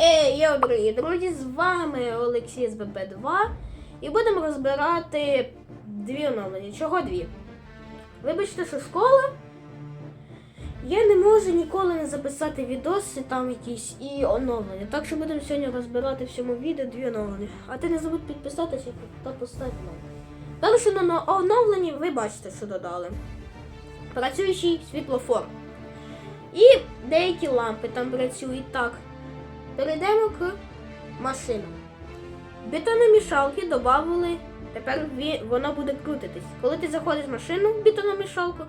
Ей, дорогі друзі, з вами Олексій з БП2 і будемо розбирати дві оновлення. Чого дві? Вибачте, що школа. Я не можу ніколи не записати відоси там якісь і оновлення. Так що будемо сьогодні розбирати в цьому відео дві оновлення. А ти не забудь підписатися та поставити лайк. Перше на оновленні ви бачите, що додали. Працюючий світлофор. І деякі лампи там працюють так. Перейдемо к машинам. Бетономішалки додали, тепер воно буде крутитись. Коли ти заходиш в машину в бетономішалку,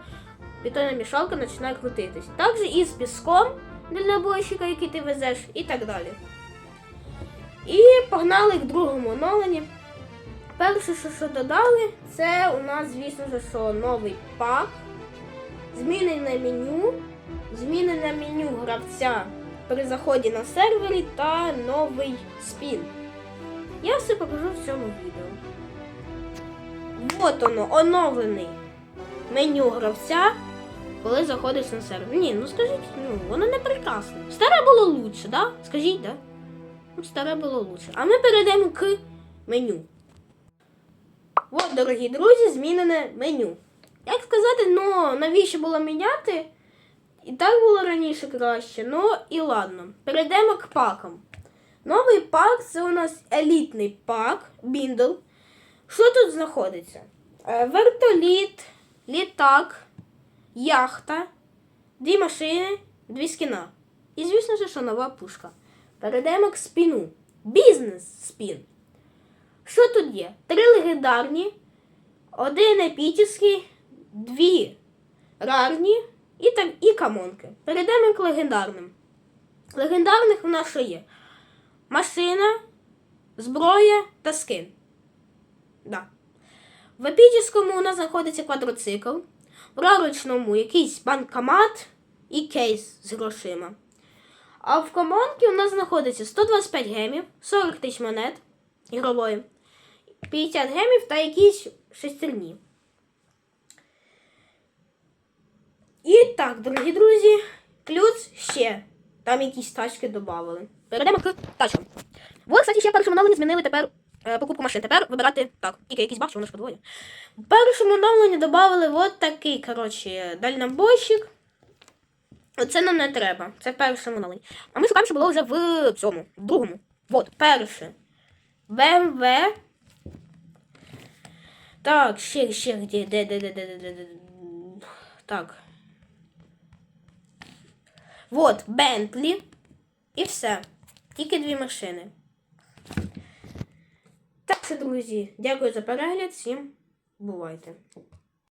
бетономішалка починає крутитись. Також і з піском для набойщика, який ти везеш, і так далі. І погнали к другому оновленні. Перше, що, що додали, це у нас, звісно що новий пак, змінене меню, змінене меню гравця при заході на сервері та новий спін. Я все покажу в цьому відео. Вот воно, оновлений меню гравця, коли заходиш на сервер. Ні, ну скажіть, ну, воно не прекрасне. Старе було лучше, да? Скажіть, да? Ну, старе було лучше. А ми перейдемо к меню. От, дорогі друзі, змінене меню. Як сказати, ну навіщо було міняти? І так було раніше краще. Ну і ладно. Перейдемо к пакам. Новий пак це у нас елітний пак, біндл. Що тут знаходиться? Е, Вертоліт, літак, яхта, дві машини, дві скіна. І, звісно ж, що нова пушка. Перейдемо к спіну. Бізнес спін. Що тут є? Три легендарні, один епічний, дві рарні і, там, і камонки. Перейдемо к легендарним. Легендарних у нас що є? Машина, зброя та скин. Да. В епічному у нас знаходиться квадроцикл, в рарочному якийсь банкомат і кейс з грошима. А в комонці у нас знаходиться 125 гемів, 40 тисяч монет ігрової, 50 гемів та якісь шестерні. І так, дорогі друзі, плюс ще. Там якісь тачки додали. Перейдемо к тачкам. Вот, кстати, ще першому оновленні змінили тепер е, покупку машин. Тепер вибирати так. Тільки якийсь баг, чи воно ж. В першому оновленні додали от такий, коротше, дальнобойщик. Оце нам не треба. Це в першому оновленні. А ми шукаємо, що було вже в цьому, в другому. От, перше. BMW. Так, ще, ще де, де, де, де, де, де, де. Так. Вот, Бентлі. І все. Тільки дві машини. Так що, друзі, дякую за перегляд. Всім бувайте.